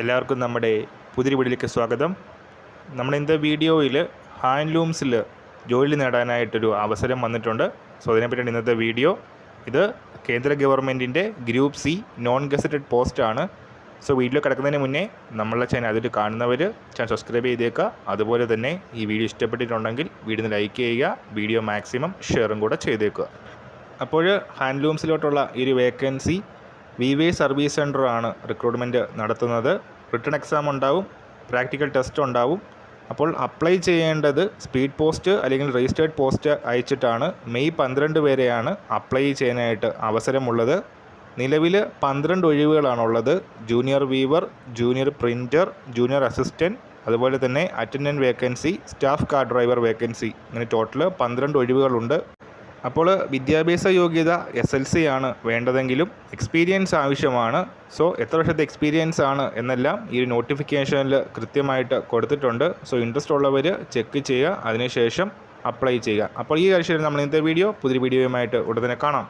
എല്ലാവർക്കും നമ്മുടെ പുതിയ വീഡിയോയിലേക്ക് സ്വാഗതം. നമ്മുടെ ഇന്നത്തെ വീഡിയോയിൽ ഹാൻഡ്ലൂംസിൽ ജോലി നേടാനായിട്ടൊരു അവസരം വന്നിട്ടുണ്ട്. സോ അതിനെപ്പറ്റിയാണ് ഇന്നത്തെ വീഡിയോ. ഇത് കേന്ദ്ര ഗവൺമെന്റിന്റെ ഗ്രൂപ്പ് സി നോൺ ഗസറ്റഡ് പോസ്റ്റാണ് സോ വീഡിയോ കിടക്കുന്നതിന് മുന്നേ നമ്മളെ ചാനൽ അതിൽ കാണുന്നവർ ചാനൽ സബ്സ്ക്രൈബ് ചെയ്തേക്കുക. അതുപോലെ തന്നെ ഈ വീഡിയോ ഇഷ്ടപ്പെട്ടിട്ടുണ്ടെങ്കിൽ വീഡിയോ ലൈക്ക് ചെയ്യുക വീഡിയോ മാക്സിമം ഷെയറും കൂടെ ചെയ്തേക്കുക. അപ്പോൾ ഹാൻഡ്ലൂംസിലോട്ടുള്ള ഈ ഒരു വേക്കൻസി വി വി സർവീസ് സെന്ററാണ് റിക്രൂട്ട്മെന്റ് നടത്തുന്നത്. റിട്ടേൺ എക്സാം ഉണ്ടാവും പ്രാക്ടിക്കൽ ടെസ്റ്റ് ഉണ്ടാവും. അപ്പോൾ അപ്ലൈ ചെയ്യേണ്ടത് സ്പീഡ് പോസ്റ്റ് അല്ലെങ്കിൽ രജിസ്റ്റേർഡ് പോസ്റ്റ് അയച്ചിട്ടാണ്. മെയ് പന്ത്രണ്ട് വരെയാണ് അപ്ലൈ ചെയ്യാനായിട്ട് അവസരമുള്ളത്. നിലവിൽ പന്ത്രണ്ട് ഒഴിവുകളാണുള്ളത്. Junior weaver junior printer junior assistant അതുപോലെ തന്നെ attendant vacancy staff car driver vacancy. ഇങ്ങനെ ടോട്ടൽ പന്ത്രണ്ട് ഒഴിവുകളുണ്ട്. അപ്പോൾ വിദ്യാഭ്യാസ യോഗ്യത എസ് എൽ സി ആണ് വേണ്ടതെങ്കിലും എക്സ്പീരിയൻസ് ആവശ്യമാണ്. സോ എത്ര വർഷത്തെ എക്സ്പീരിയൻസ് ആണ് എന്നെല്ലാം ഈ ഒരു നോട്ടിഫിക്കേഷനിൽ കൃത്യമായിട്ട് കൊടുത്തിട്ടുണ്ട്. സോ ഇൻട്രസ്റ്റ് ഉള്ളവർ ചെക്ക് ചെയ്യുക. അതിനുശേഷം അപ്ലൈ ചെയ്യുക. അപ്പോൾ ഈ ആഴ്ചയിൽ നമ്മൾ ഇന്നത്തെ വീഡിയോ പുതിയ വീഡിയോയുമായിട്ട് ഉടനെ കാണാം.